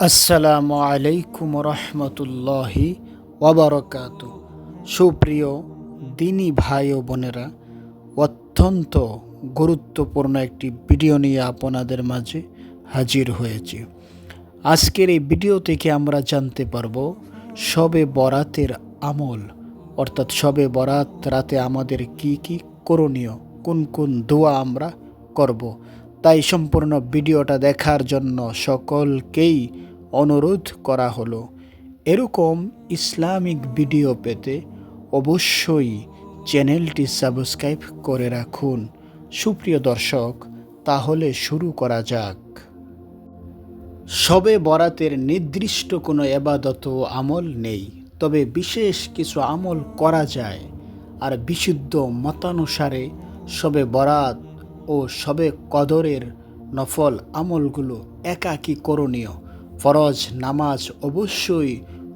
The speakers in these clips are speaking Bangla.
আসসালামু আলাইকুম রহমতুল্লাহি ওবরকাত সুপ্রিয় দিনী ভাই ও বোনেরা, অত্যন্ত গুরুত্বপূর্ণ একটি ভিডিও নিয়ে আপনাদের মাঝে হাজির হয়েছি। আজকের এই ভিডিও থেকে আমরা জানতে পারব, সবে বরাতের আমল, অর্থাৎ সবে বরাত রাতে আমাদের কি কি করণীয়, কোন কোন দোয়া আমরা করব। তাই সম্পূর্ণ ভিডিওটা দেখার জন্য সকলকেই অনুরোধ করা হলো। এরকম ইসলামিক ভিডিও পেতে অবশ্যই চ্যানেলটি সাবস্ক্রাইব করে রাখুন। সুপ্রিয় দর্শক, তাহলে শুরু করা যাক। সবে বরাতের নির্দিষ্ট কোনো এবাদত আমল নেই, তবে বিশেষ কিছু আমল করা যায়। আর বিশুদ্ধ মতানুসারে সবে বরাত ও সবে কদরের নফল আমলগুলো একাকী করণীয়। ফরজ, নামাজ অবশ্যই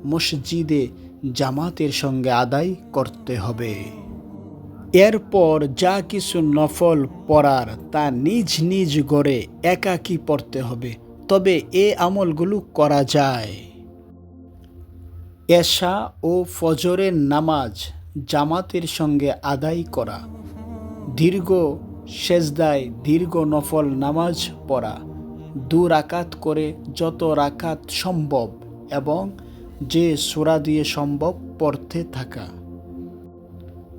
মসজিদে জামাতের সঙ্গে আদায় করতে হবে। এরপর যা কিছু নফল পড়ার তা নিজ নিজ গড়ে একাকী পড়তে হবে, তবে এ আমলগুলো করা যায়। এশা ও ফজরের নামাজ জামাতের সঙ্গে আদায় করা, দীর্ঘ সেজদায় দীর্ঘ নফল নামাজ পড়া দু রাকাত করে যত রাকাত সম্ভব এবং যে সুরা দিয়ে সম্ভব পড়তে থাকা।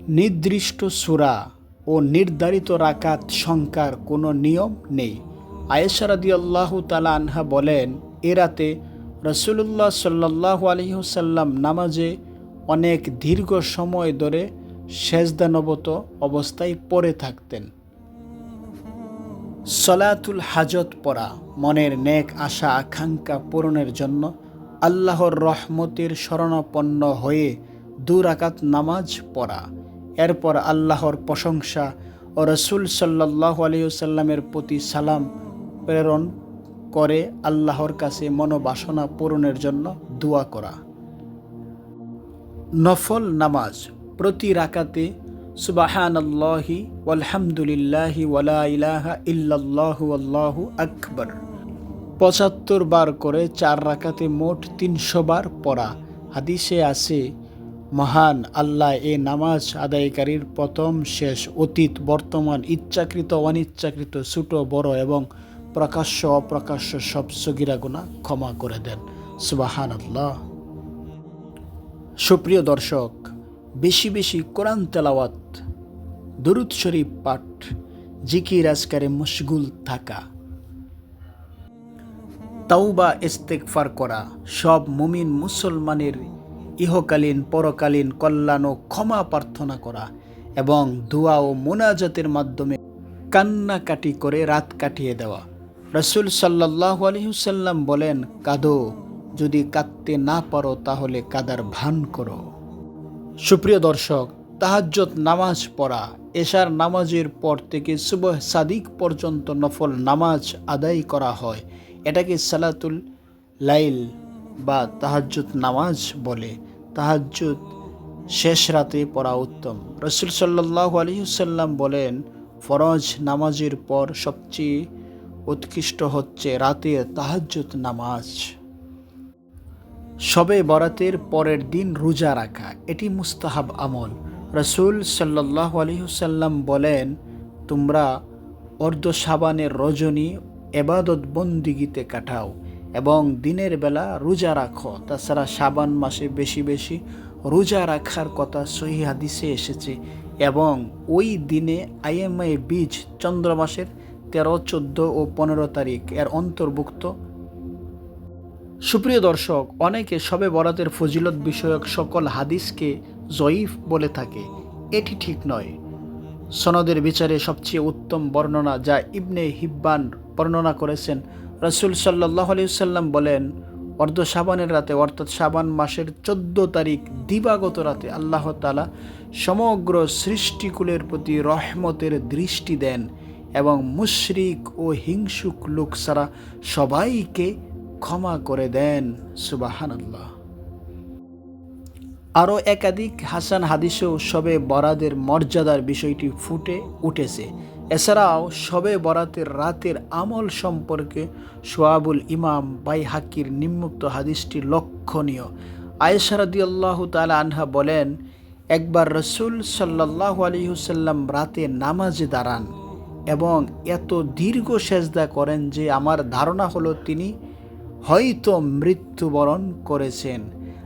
নির্দিষ্ট সুরা ও নির্ধারিত রাকাত সংখ্যার কোনো নিয়ম নেই। আয়েশারাদি আল্লাহ তালা আনহা বলেন, এ রাতে রসুল্লাহ সাল্লাহ আলহিহসাল্লাম নামাজে অনেক দীর্ঘ সময় ধরে সেজদানবত অবস্থায় পড়ে থাকতেন। সলাতুল হাজত পড়া, মনের নেক আশা আকাঙ্ক্ষা পূরণের জন্য আল্লাহর রহমতের শরণাপন্ন হয়ে দুরাকাত নামাজ পড়া। এরপর আল্লাহর প্রশংসা ও রসুল সাল্লাহ আলিয়াল্লামের প্রতি সালাম প্রেরণ করে আল্লাহর কাছে মনোবাসনা পূরণের জন্য দোয়া করা। নফল নামাজ প্রতি রাকাতে সুবাহান আল্লাহি আলহামদুলিল্লাহি ওয়ালা ইলাহা ইল্লাল্লাহু আল্লাহু আকবর। পঁচাত্তর বার করে চার রাকাতে মোট তিনশো বার পড়া। হাদিসে আছে, মহান আল্লাহ এ নামাজ আদায়কারীর প্রথম শেষ অতীত, বর্তমান ইচ্ছাকৃত, অনিচ্ছাকৃত, ছোট, বড় এবং প্রকাশ্য, অপ্রকাশ্য সব সগিরা গুণা ক্ষমা করে দেন। সুবাহান আল্লাহ সুপ্রিয় দর্শক বেশি বেশি কোরআন তেলাওয়াত, দরুদ শরীফ পাঠ, জিকির আজকারে মশগুল থাকা। তাওবা ইস্তেকফার করা, সব মুমিন মুসলমানের ইহকালীন, পরকালীন কল্যাণ ও ক্ষমা প্রার্থনা করা এবং দোয়া ও মোনাজাতের মাধ্যমে কান্নাকাটি করে রাত কাটিয়ে দেওয়া। রসুল সাল্লাহ আলহিসাল্লাম বলেন, কাঁদো, যদি কাঁদতে না পারো তাহলে কাদার ভান করো। সুপ্রিয় দর্শক তাহাজ্জত নামাজ পড়া, এশার নামাজের পর থেকে সুবহ সাদিক পর্যন্ত নফল নামাজ আদায় করা হয়। এটাকে সালাতুল লাইল বা তাহাজ্জুদ নামাজ বলে। তাহাজ্জুদ শেষ রাতে পড়া উত্তম। রসুল সাল্লাহ আলহিসাল্লাম বলেন, ফরজ নামাজের পর সবচেয়ে উৎকৃষ্ট হচ্ছে রাতের তাহাজ্জুদ নামাজ। সবে বরাতের পরের দিন রোজা রাখা, এটি মুস্তাহাব আমল। রসুল সাল্লাহ আলহিসাল্লাম বলেন, তোমরা অর্ধ সাবানের রজনী এবাদত বন্দিগিতে কাটাও এবং দিনের বেলা রোজা রাখো। তাছাড়া সাবান মাসে বেশি বেশি রোজা রাখার কথা সহি হাদিসে এসেছে এবং ওই দিনে আইএমআই বীজ চন্দ্র মাসের তেরো, চোদ্দ ও পনেরো তারিখ এর অন্তর্ভুক্ত সুপ্রিয় দর্শক, অনেকে সবে বরাতের ফজিলত বিষয়ক সকল হাদিসকে জয়ীফ বলে থাকে। এটি ঠিক নয়। সনদের বিচারে সবচেয়ে উত্তম বর্ণনা যা ইবনে হিব্বান বর্ণনা করেছেন, রসুল সাল্লাহ আলিয়াল্লাম বলেন, অর্ধ সাবানের রাতে অর্থাৎ সাবান মাসের চোদ্দ তারিখ দিবাগত রাতে আল্লাহ তালা সমগ্র সৃষ্টিকুলের প্রতি রহমতের দৃষ্টি দেন এবং মুশরিক ও হিংসুক লোক ছাড়া সবাইকে ক্ষমা করে দেন সুবাহান্লাহ আরও একাধিক হাসান হাদিসেও সবে বরাদের মর্যাদার বিষয়টি ফুটে উঠেছে। এছাড়াও সবে বরাতের রাতের আমল সম্পর্কে সোয়াবুল ইমাম বাই হাকির নিম্মুক্ত হাদিসটি লক্ষণীয়। আয়েশারাদি আল্লাহ তালা আনহা বলেন, একবার রসুল সাল্লাহ আলহিহুসাল্লাম রাতে নামাজে দাঁড়ান এবং এত দীর্ঘ সেজদা করেন যে আমার ধারণা হলো তিনি হয়তো মৃত্যুবরণ করেছেন।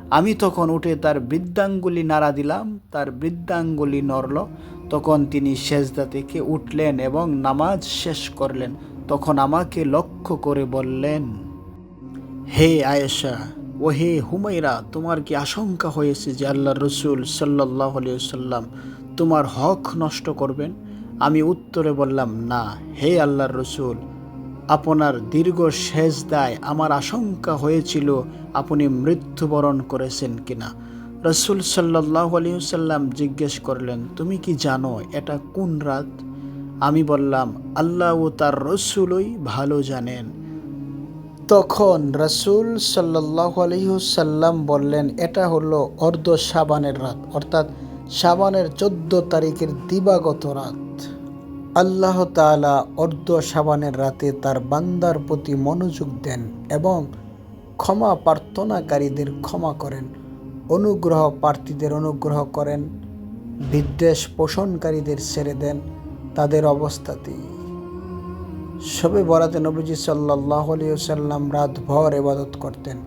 আমি তখন উঠে তার বৃদ্ধাঙ্গুলি নাড়া দিলাম, তার বৃদ্ধাঙ্গুলি নড়ল। তখন তিনি সেজদা থেকে উঠলেন এবং নামাজ শেষ করলেন। তখন আমাকে লক্ষ্য করে বললেন, হে আয়েশা ও হে হুমাইরা তোমার কি আশঙ্কা হয়েছে যে আল্লাহ রসুল সাল্লাহ সাল্লাম তোমার হক নষ্ট করবেন? আমি উত্তরে বললাম, না, হে আল্লাহর রসুল আপনার দীর্ঘ শেষ দায় আমার আশঙ্কা হয়েছিল আপনি মৃত্যুবরণ করেছেন কিনা। রসুল সাল্লাহ আলিয়াল্লাম জিজ্ঞেস করলেন, তুমি কি জানো এটা কোন রাত? আমি বললাম, আল্লাহ ও তার রসুলই ভালো জানেন। তখন রসুল সাল্লাহ আলহিহসাল্লাম বললেন, এটা হলো অর্ধ সাবানের রাত, অর্থাৎ সাবানের চোদ্দ তারিখের দিবাগত রাত। আল্লাহ তালা অর্ধ সাবানের রাতে তার বান্দার প্রতি মনোযোগ দেন এবং ক্ষমা প্রার্থনাকারীদের ক্ষমা করেন, অনুগ্রহ প্রার্থীদের অনুগ্রহ করেন, বিদ্বেষ পোষণকারীদের ছেড়ে দেন তাদের অবস্থাতেই। সবে বরাতে নবীজি সাল্লাহ সাল্লাম রাত ভর এবাদত করতেন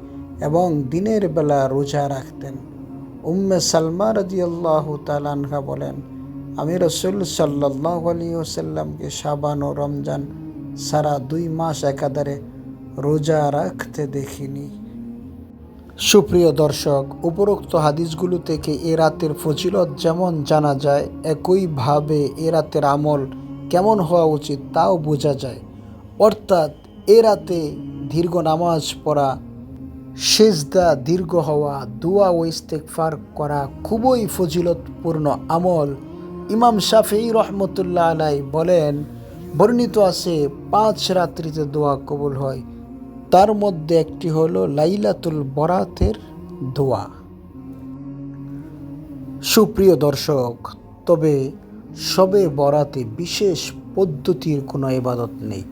এবং দিনের বেলা রোজা রাখতেন। উম্মে সালমা রাজিয়াল্লাহ তালানহা বলেন আমি রসুল সাল্লাহ ওসাল্লামকে সাবান ও রমজান সারা দুই মাস একাধারে রোজা রাখতে দেখিনি। সুপ্রিয় দর্শক, উপরোক্ত হাদিসগুলো থেকে এ রাতের ফজিলত যেমন জানা যায়, একইভাবে এ রাতের আমল কেমন হওয়া উচিত তাও বোঝা যায়। অর্থাৎ এ রাতে দীর্ঘ নামাজ পড়া, সেজদা দীর্ঘ হওয়া, দোয়া ও ইস্তেকফার করা খুবই ফজিলতপূর্ণ আমল। ইমাম শাফি রহমতুল্লাহ আলাই বলেন, বর্ণিত আছে, পাঁচ রাত্রিতে দোয়া কবুল হয়। তার মধ্যে একটি হলো লাইলাতুল বরাতের দোয়া। সুপ্রিয় দর্শক, তবে সবে বরাতে বিশেষ পদ্ধতির কোনো ইবাদত নেই।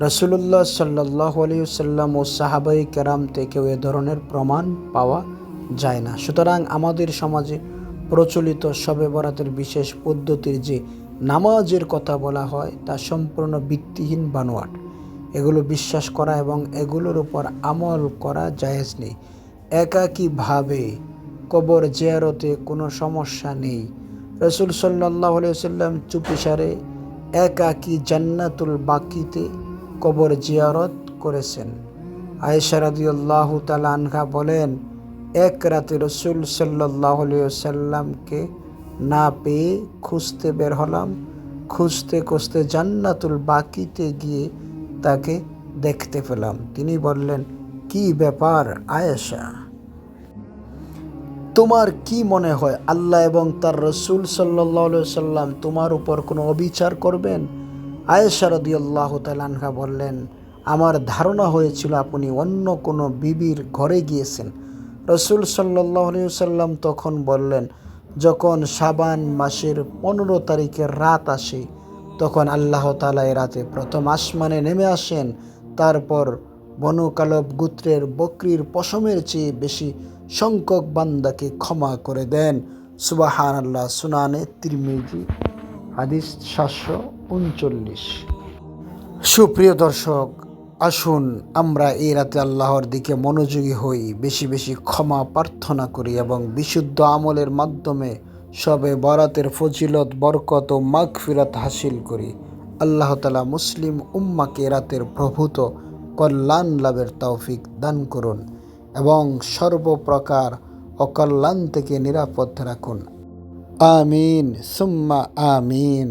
রসুল্লাহ সাল্লাহ আলিয়াল্লাম ও সাহাবাই কেরাম থেকেও এ ধরনের প্রমাণ পাওয়া যায় না। সুতরাং আমাদের সমাজে প্রচলিত শবে বরাতের বিশেষ পদ্ধতির যে নামাজের কথা বলা হয়, তা সম্পূর্ণ ভিত্তিহীন বানোয়াট। এগুলো বিশ্বাস করা এবং এগুলোর উপর আমল করা জায়েজ নেই। একাকীভাবে কবর জিয়ারতে কোনো সমস্যা নেই। রসুল সাল্লাহ সাল্লাম চুপিসারে একাকী জান্নাতুল বাকিতে কবর জিয়ারত করেছেন। আয়েশারাদিউল্লাহ তালানহা বলেন এক রাতে রসুল সাল্লাহ সাল্লামকে না পেয়ে খুঁজতে বের হলাম। খুঁজতে খুঁজতে জান্নাতুল বাকিতে গিয়ে তাকে দেখতে পেলাম। তিনি বললেন, কি ব্যাপার আয়েশা? তোমার কি মনে হয় আল্লাহ এবং তার রসুল সাল্লাহ সাল্লাম তোমার উপর কোনো অবিচার করবেন? আয়েশা রদি আল্লাহ তালানহা বললেন, আমার ধারণা হয়েছিল আপনি অন্য কোনো বিবির ঘরে গিয়েছেন। রসুল সাল্লাহ সাল্লাম তখন বললেন, যখন সাবান মাসের পনেরো তারিখের রাত আসে, তখন আল্লাহ তালা এ রাতে প্রথম আসমানে নেমে আসেন। তারপর বনকালব গুত্রের বকরির পশমের চেয়ে বেশি সংখ্যক বান্দাকে ক্ষমা করে দেন। সুবাহান আল্লাহ সুনানে তিরমিজি, হাদিস সাতশো উনচল্লিশ। সুপ্রিয় দর্শক আসুন, আমরা এই রাতে আল্লাহর দিকে মনোযোগী হই, বেশি বেশি ক্ষমা প্রার্থনা করি এবং বিশুদ্ধ আমলের মাধ্যমে সবে বরাতের ফজিলত, বরকত ও মাগফিরাত হাসিল করি। আল্লাহ তালা মুসলিম উম্মাকে রাতের প্রভূত কল্যাণ লাভের তৌফিক দান করুন এবং সর্বপ্রকার অকল্যাণ থেকে নিরাপদ রাখুন। আমিন, সুম্মা আমিন।